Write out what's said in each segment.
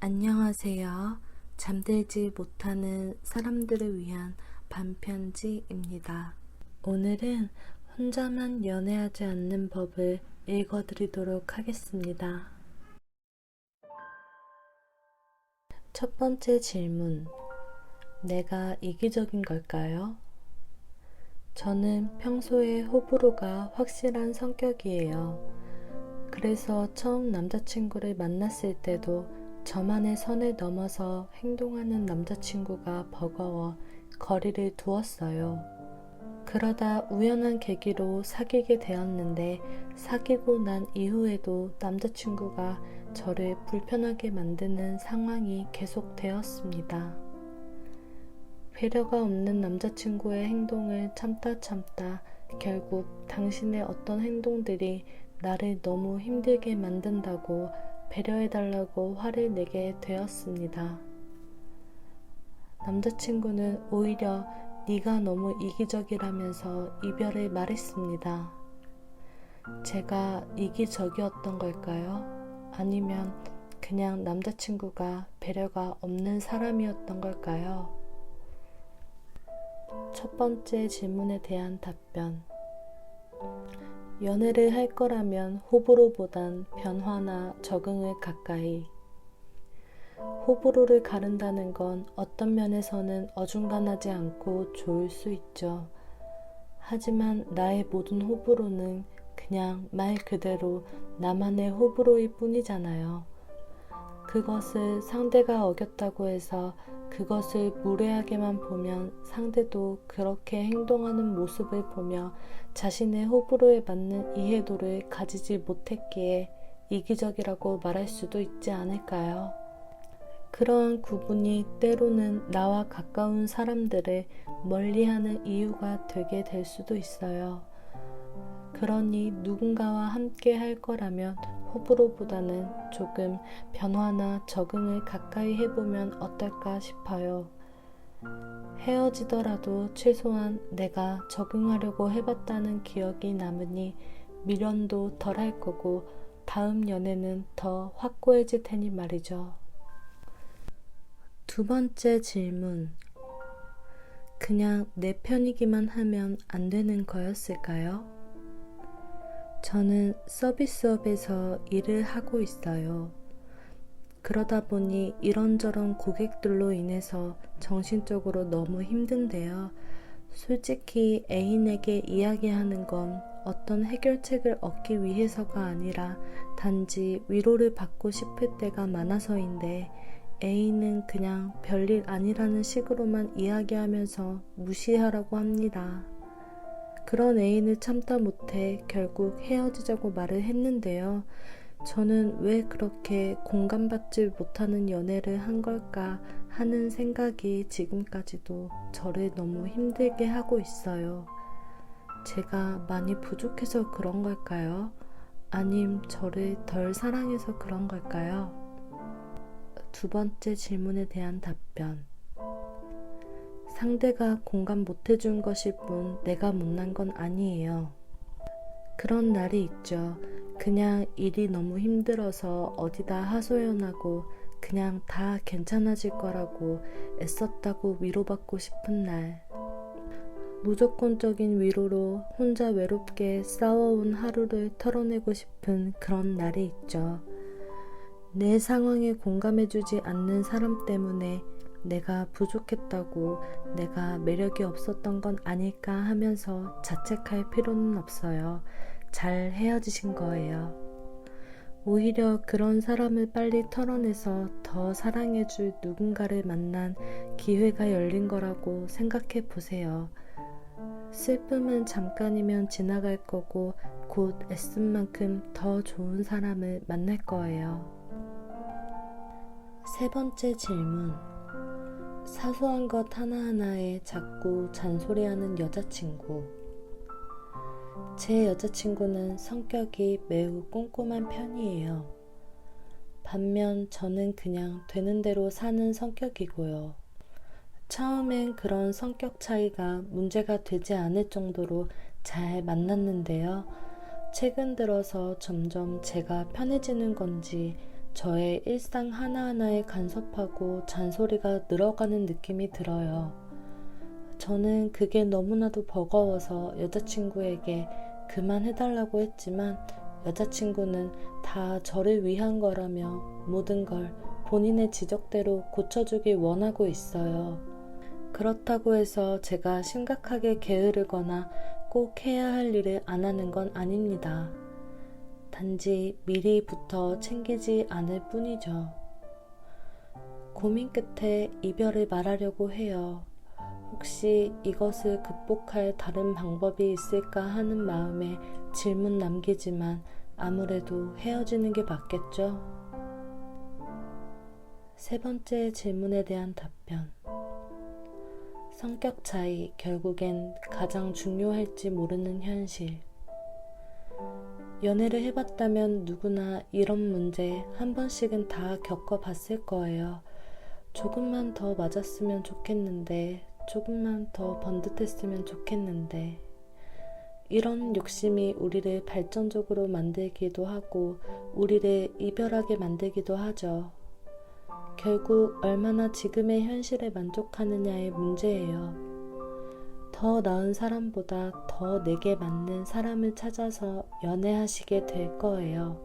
안녕하세요. 잠들지 못하는 사람들을 위한 반편지입니다. 오늘은 혼자만 연애하지 않는 법을 읽어드리도록 하겠습니다. 첫 번째 질문. 내가 이기적인 걸까요? 저는 평소에 호불호가 확실한 성격이에요. 그래서 처음 남자친구를 만났을 때도 저만의 선을 넘어서 행동하는 남자친구가 버거워 거리를 두었어요. 그러다 우연한 계기로 사귀게 되었는데 사귀고 난 이후에도 남자친구가 저를 불편하게 만드는 상황이 계속되었습니다. 배려가 없는 남자친구의 행동을 참다 참다 결국 당신의 어떤 행동들이 나를 너무 힘들게 만든다고 배려해달라고 화를 내게 되었습니다. 남자친구는 오히려 네가 너무 이기적이라면서 이별을 말했습니다. 제가 이기적이었던 걸까요? 아니면 그냥 남자친구가 배려가 없는 사람이었던 걸까요? 첫 번째 질문에 대한 답변. 연애를 할 거라면 호불호보단 변화나 적응을 가까이. 호불호를 가른다는 건 어떤 면에서는 어중간하지 않고 좋을 수 있죠. 하지만 나의 모든 호불호는 그냥 말 그대로 나만의 호불호일 뿐이잖아요. 그것을 상대가 어겼다고 해서 그것을 무례하게만 보면 상대도 그렇게 행동하는 모습을 보며 자신의 호불호에 맞는 이해도를 가지지 못했기에 이기적이라고 말할 수도 있지 않을까요? 그러한 구분이 때로는 나와 가까운 사람들을 멀리하는 이유가 되게 될 수도 있어요. 그러니 누군가와 함께 할 거라면 호불호보다는 조금 변화나 적응을 가까이 해보면 어떨까 싶어요. 헤어지더라도 최소한 내가 적응하려고 해봤다는 기억이 남으니 미련도 덜 할 거고 다음 연애는 더 확고해질 테니 말이죠. 두 번째 질문. 그냥 내 편이기만 하면 안 되는 거였을까요? 저는 서비스업에서 일을 하고 있어요. 그러다 보니 이런저런 고객들로 인해서 정신적으로 너무 힘든데요. 솔직히 애인에게 이야기하는 건 어떤 해결책을 얻기 위해서가 아니라 단지 위로를 받고 싶을 때가 많아서인데 애인은 그냥 별일 아니라는 식으로만 이야기하면서 무시하라고 합니다. 그런 애인을 참다 못해 결국 헤어지자고 말을 했는데요. 저는 왜 그렇게 공감받지 못하는 연애를 한 걸까 하는 생각이 지금까지도 저를 너무 힘들게 하고 있어요. 제가 많이 부족해서 그런 걸까요? 아님 저를 덜 사랑해서 그런 걸까요? 두 번째 질문에 대한 답변. 상대가 공감 못 해준 것일 뿐 내가 못난 건 아니에요. 그런 날이 있죠. 그냥 일이 너무 힘들어서 어디다 하소연하고 그냥 다 괜찮아질 거라고 애썼다고 위로받고 싶은 날. 무조건적인 위로로 혼자 외롭게 싸워온 하루를 털어내고 싶은 그런 날이 있죠. 내 상황에 공감해주지 않는 사람 때문에 내가 부족했다고 내가 매력이 없었던 건 아닐까 하면서 자책할 필요는 없어요. 잘 헤어지신 거예요. 오히려 그런 사람을 빨리 털어내서 더 사랑해줄 누군가를 만난 기회가 열린 거라고 생각해 보세요. 슬픔은 잠깐이면 지나갈 거고 곧 애쓴 만큼 더 좋은 사람을 만날 거예요. 세 번째 질문. 사소한 것 하나하나에 자꾸 잔소리하는 여자친구. 제 여자친구는 성격이 매우 꼼꼼한 편이에요. 반면 저는 그냥 되는 대로 사는 성격이고요. 처음엔 그런 성격 차이가 문제가 되지 않을 정도로 잘 만났는데요. 최근 들어서 점점 제가 편해지는 건지 저의 일상 하나하나에 간섭하고 잔소리가 늘어가는 느낌이 들어요. 저는 그게 너무나도 버거워서 여자친구에게 그만해달라고 했지만 여자친구는 다 저를 위한 거라며 모든 걸 본인의 지적대로 고쳐주길 원하고 있어요. 그렇다고 해서 제가 심각하게 게으르거나 꼭 해야 할 일을 안 하는 건 아닙니다. 단지 미리부터 챙기지 않을 뿐이죠. 고민 끝에 이별을 말하려고 해요. 혹시 이것을 극복할 다른 방법이 있을까 하는 마음에 질문 남기지만 아무래도 헤어지는 게 맞겠죠? 세 번째 질문에 대한 답변. 성격 차이, 결국엔 가장 중요할지 모르는 현실. 연애를 해봤다면 누구나 이런 문제 한 번씩은 다 겪어봤을 거예요. 조금만 더 맞았으면 좋겠는데, 조금만 더 번듯했으면 좋겠는데. 이런 욕심이 우리를 발전적으로 만들기도 하고, 우리를 이별하게 만들기도 하죠. 결국 얼마나 지금의 현실에 만족하느냐의 문제예요. 더 나은 사람보다 더 내게 맞는 사람을 찾아서 연애하시게 될 거예요.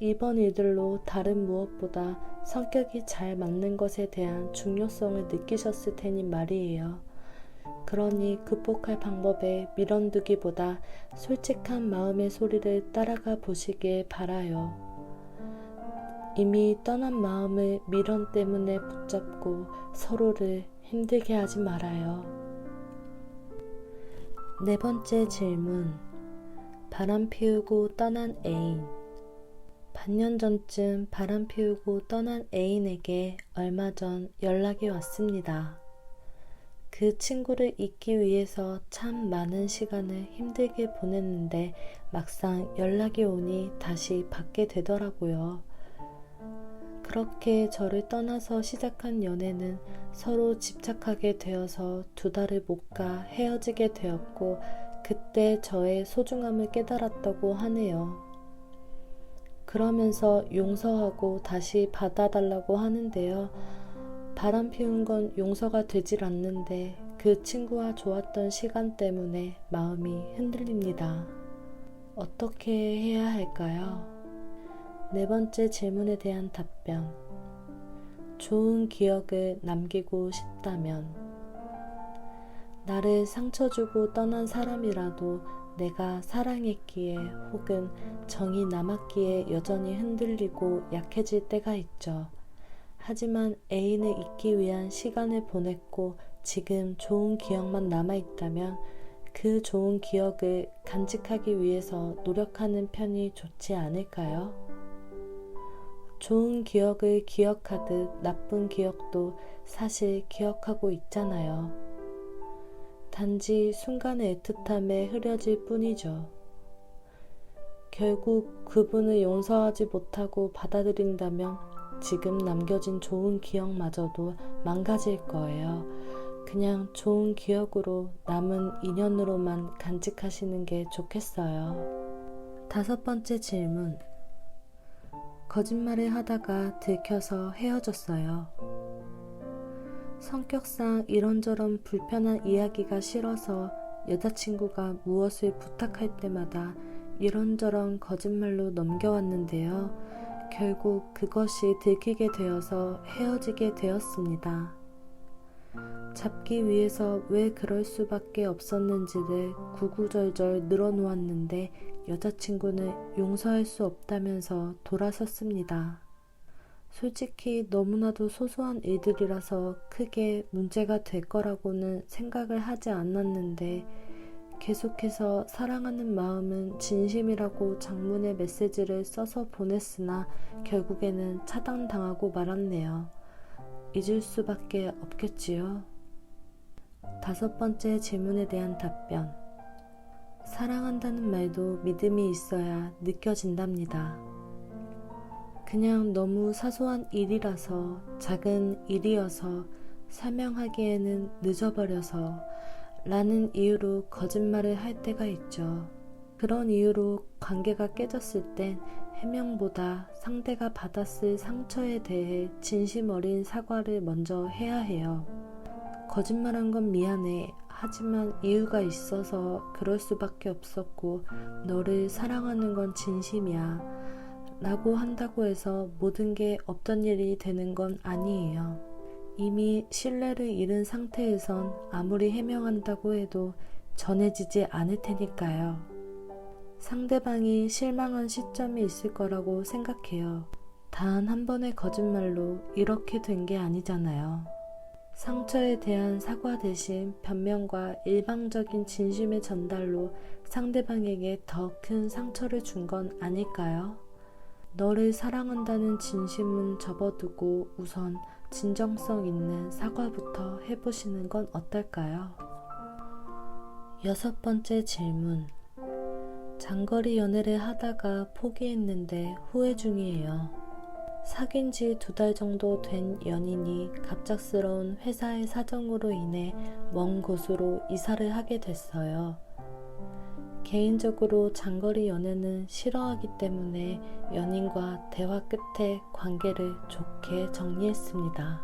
이번 일들로 다른 무엇보다 성격이 잘 맞는 것에 대한 중요성을 느끼셨을 테니 말이에요. 그러니 극복할 방법에 미련두기보다 솔직한 마음의 소리를 따라가 보시길 바라요. 이미 떠난 마음을 미련 때문에 붙잡고 서로를 힘들게 하지 말아요. 네 번째 질문. 바람 피우고 떠난 애인. 반년 전쯤 바람 피우고 떠난 애인에게 얼마 전 연락이 왔습니다. 그 친구를 잊기 위해서 참 많은 시간을 힘들게 보냈는데 막상 연락이 오니 다시 받게 되더라고요. 그렇게 저를 떠나서 시작한 연애는 서로 집착하게 되어서 두 달을 못 가 헤어지게 되었고 그때 저의 소중함을 깨달았다고 하네요. 그러면서 용서하고 다시 받아달라고 하는데요. 바람 피운 건 용서가 되질 않는데 그 친구와 좋았던 시간 때문에 마음이 흔들립니다. 어떻게 해야 할까요? 네 번째 질문에 대한 답변. 좋은 기억을 남기고 싶다면, 나를 상처 주고 떠난 사람이라도 내가 사랑했기에 혹은 정이 남았기에 여전히 흔들리고 약해질 때가 있죠. 하지만 애인을 잊기 위한 시간을 보냈고 지금 좋은 기억만 남아있다면 그 좋은 기억을 간직하기 위해서 노력하는 편이 좋지 않을까요? 좋은 기억을 기억하듯 나쁜 기억도 사실 기억하고 있잖아요. 단지 순간의 애틋함에 흐려질 뿐이죠. 결국 그분을 용서하지 못하고 받아들인다면 지금 남겨진 좋은 기억마저도 망가질 거예요. 그냥 좋은 기억으로 남은 인연으로만 간직하시는 게 좋겠어요. 다섯 번째 질문. 거짓말을 하다가 들켜서 헤어졌어요. 성격상 이런저런 불편한 이야기가 싫어서 여자친구가 무엇을 부탁할 때마다 이런저런 거짓말로 넘겨왔는데요. 결국 그것이 들키게 되어서 헤어지게 되었습니다. 잡기 위해서 왜 그럴 수밖에 없었는지를 구구절절 늘어놓았는데 여자친구는 용서할 수 없다면서 돌아섰습니다. 솔직히 너무나도 소소한 일들이라서 크게 문제가 될 거라고는 생각을 하지 않았는데 계속해서 사랑하는 마음은 진심이라고 장문의 메시지를 써서 보냈으나 결국에는 차단당하고 말았네요. 잊을 수밖에 없겠지요. 다섯 번째 질문에 대한 답변. 사랑한다는 말도 믿음이 있어야 느껴진답니다. 그냥 너무 사소한 일이라서 작은 일이어서 설명하기에는 늦어버려서 라는 이유로 거짓말을 할 때가 있죠. 그런 이유로 관계가 깨졌을 땐 해명보다 상대가 받았을 상처에 대해 진심 어린 사과를 먼저 해야 해요. 거짓말한 건 미안해. 하지만 이유가 있어서 그럴 수밖에 없었고, 너를 사랑하는 건 진심이야. 라고 한다고 해서 모든 게 없던 일이 되는 건 아니에요. 이미 신뢰를 잃은 상태에선 아무리 해명한다고 해도 전해지지 않을 테니까요. 상대방이 실망한 시점이 있을 거라고 생각해요. 단 한 번의 거짓말로 이렇게 된 게 아니잖아요. 상처에 대한 사과 대신 변명과 일방적인 진심의 전달로 상대방에게 더 큰 상처를 준 건 아닐까요? 너를 사랑한다는 진심은 접어두고 우선 진정성 있는 사과부터 해보시는 건 어떨까요? 여섯 번째 질문. 장거리 연애를 하다가 포기했는데 후회 중이에요. 사귄 지 두 달 정도 된 연인이 갑작스러운 회사의 사정으로 인해 먼 곳으로 이사를 하게 됐어요. 개인적으로 장거리 연애는 싫어하기 때문에 연인과 대화 끝에 관계를 좋게 정리했습니다.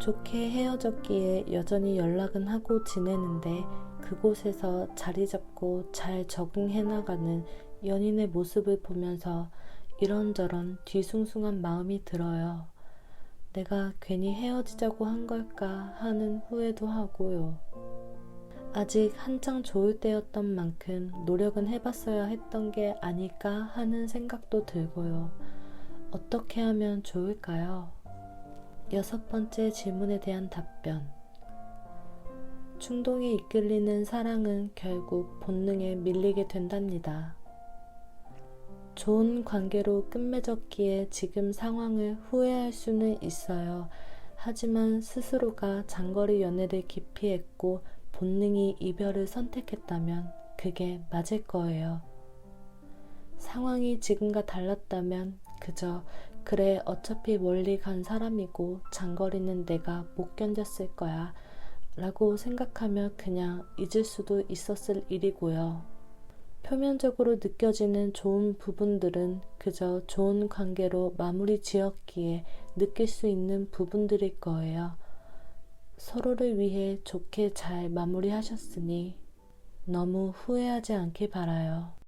좋게 헤어졌기에 여전히 연락은 하고 지내는데 그곳에서 자리 잡고 잘 적응해 나가는 연인의 모습을 보면서 이런저런 뒤숭숭한 마음이 들어요. 내가 괜히 헤어지자고 한 걸까 하는 후회도 하고요. 아직 한창 좋을 때였던 만큼 노력은 해봤어야 했던 게 아닐까 하는 생각도 들고요. 어떻게 하면 좋을까요? 여섯 번째 질문에 대한 답변. 충동이 이끌리는 사랑은 결국 본능에 밀리게 된답니다. 좋은 관계로 끝맺었기에 지금 상황을 후회할 수는 있어요. 하지만 스스로가 장거리 연애를 기피했고 본능이 이별을 선택했다면 그게 맞을 거예요. 상황이 지금과 달랐다면 그저 그래 어차피 멀리 간 사람이고 장거리는 내가 못 견뎠을 거야 라고 생각하며 그냥 잊을 수도 있었을 일이고요. 표면적으로 느껴지는 좋은 부분들은 그저 좋은 관계로 마무리 지었기에 느낄 수 있는 부분들일 거예요. 서로를 위해 좋게 잘 마무리하셨으니 너무 후회하지 않길 바라요.